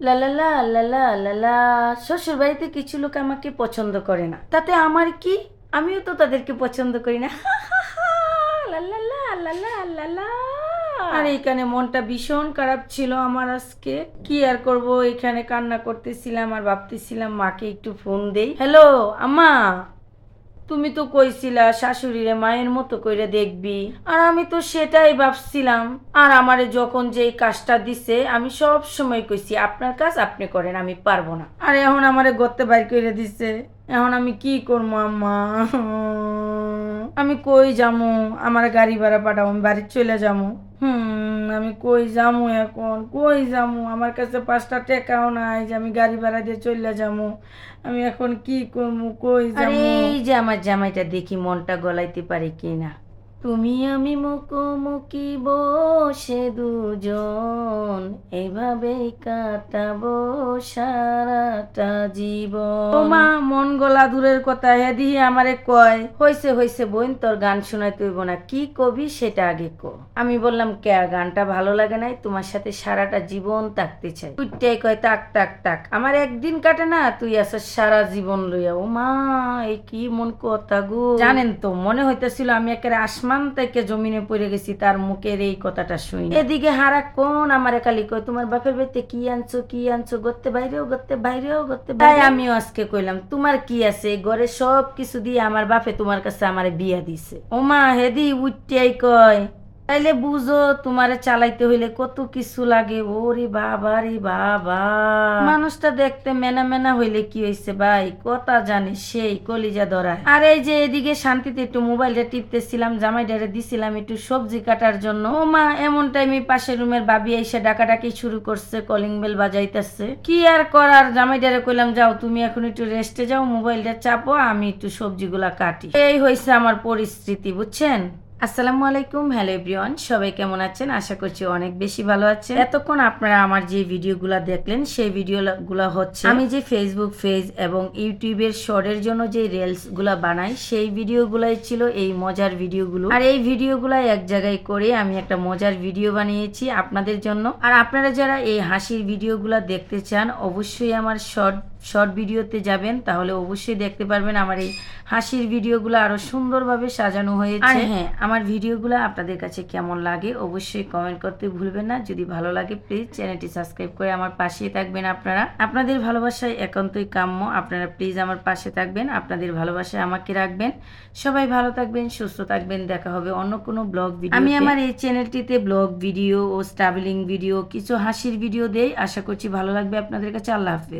লালালা লালা লালা শ্বশুর বাড়িতে কিছু লোক আমাকে পছন্দ করে না তাতে আমার কি আমিও তো তাদেরকে পছন্দ করি না লালালা লালা লালা আর এখানে মনটা ভীষণ খারাপ ছিল আমার আজকে কি আর করব এখানে কান্না করতেছিলাম আর ভাবতেছিলাম মাকে একটু ফোন দেই হ্যালো আম্মা তুমি তো কইছিলা শাশুড়িরে মায়ের মতো কইরে দেখবি। আর আমি তো সেটাই ভাবছিলাম। আর আমারে যখন যে কাজটা দিছে, আমি সব সময় কইছি, আপনার কাজ আপনি করেন, আমি পারব না। আর এখন আমারে গত্তে বাইর করে দিছে, এখন আমি কি করব, আম্মা? আমি কই যামু? আমার গাড়ি ভাড়া পাঠাবো আমি বাড়ির চলে যাব হুম আমি কই যামু এখন? কই যামু? আমার কাছে পাঁচটা টাকাও নাই যে আমি গাড়ি ভাড়া দিয়ে চলে যামু। আমি এখন কি করব কই যামু? এই যে আমার জামাইটা দেখি মনটা গলাইতে পারি কিনা। তুমি আমি মুখোমুখি বসে দুজন এভাবেই কাটাবো সারাটা জীবন। মা মন গলা দূরের কথা হেদি আমারে কয় হইছে হইছে বোন তোর গান শোনাই তুইব না। কি কবি সেটা আগে কো। আমি বললাম কে গানটা ভালো লাগে নাই? তোমার সাথে সারাটা জীবন থাকতে চাই। তুইটাই কয় তাক তাক তাক আমার একদিন কাটে না তুই আসা সারা জীবন লইয়া। ও মা এই কি মন কথা গো। জানেন তো মনে হইতেছিল আমি একেবারে আসমান থেকে জমিনে পড়ে গেছি তার মুখের এই কথাটা শুনি। এদিকে হারা কোন আমার কালি কয় তোমার বাপের বাড়িতে কি আনছো কি আনছো? গত্তে বাইরেও গত্তে বাইরেও গত্তে তাই আমিও আজকে কইলাম তোমার কি আছে? ঘরে সব কিছু দিয়ে আমার বাপে তোমার কাছে আমার বিয়া দিছে। ওমা হেদি উঠতেই কয় তাইলে বুঝো তোমারে চালাইতে হইলে কত কিছু লাগে। ওরে বাবা, রে বাবা। মানুষটা দেখতে মেনা মেনা হইলে কি হইছে ভাই? কথা জানে সেই কলিজা ধরায়। আর এই যে এদিকে শান্তিতে একটু মোবাইলটা টিপতেছিলাম জামাইডারে দিছিলাম একটু সবজি কাটার জন্য। ও মা, এমন টাইমে পাশের রুমের বাবি এসে ডাকাডাকি শুরু করছে কলিং বেল বাজাইতেছে। কি আর করার? জামাইডারে কইলাম, যাও, তুমি এখন একটু রেস্টে যাও, মোবাইলটা চাপো, আমি একটু সবজিগুলা কাটি। এই হয়েছে আমার পরিস্থিতি, বুঝছেন? আসসালামু আলাইকুম, হ্যালো এভরিওয়ান। সবাই কেমন আছেন? আশা করছি অনেক বেশি ভালো আছেন। এতক্ষণ আপনারা আমার যে ভিডিওগুলো দেখলেন, সেই ভিডিওগুলো হচ্ছে আমি যে ফেসবুক পেজ এবং ইউটিউবের শর্টের জন্য যে রিলসগুলা বানাই, সেই ভিডিওগুলাই ছিল এই মজার ভিডিওগুলো। আর এই ভিডিওগুলাই এক জায়গায় করে আমি একটা মজার ভিডিও বানিয়েছি আপনাদের জন্য। আর আপনারা যারা এই হাসির ভিডিওগুলো দেখতে চান, অবশ্যই আমার শর্ট শর্ট ভিডিওতে যাবেন তাহলে অবশ্যই দেখতে পারবেন আমার এই হাসির ভিডিওগুলো আরও সুন্দরভাবে সাজানো হয়েছে। আর হ্যাঁ আমার ভিডিওগুলো আপনাদের কাছে কেমন লাগে অবশ্যই কমেন্ট করতে ভুলবেন না। যদি ভালো লাগে প্লিজ চ্যানেলটি সাবস্ক্রাইব করে আমার পাশেই থাকবেন আপনারা। আপনাদের ভালোবাসায় একান্তই কাম্য। আপনারা প্লিজ আমার পাশে থাকবেন আপনাদের ভালোবাসায় আমাকে রাখবেন। সবাই ভালো থাকবেন সুস্থ থাকবেন। দেখা হবে অন্য কোনো ব্লগ ভিডিও আমি আমার এই চ্যানেলটিতে ব্লগ ভিডিও ও স্ট্রাভেলিং ভিডিও কিছু হাসির ভিডিও দেই। আশা করছি ভালো লাগবে। আপনাদের কাছে আল্লাহ হাফেজ।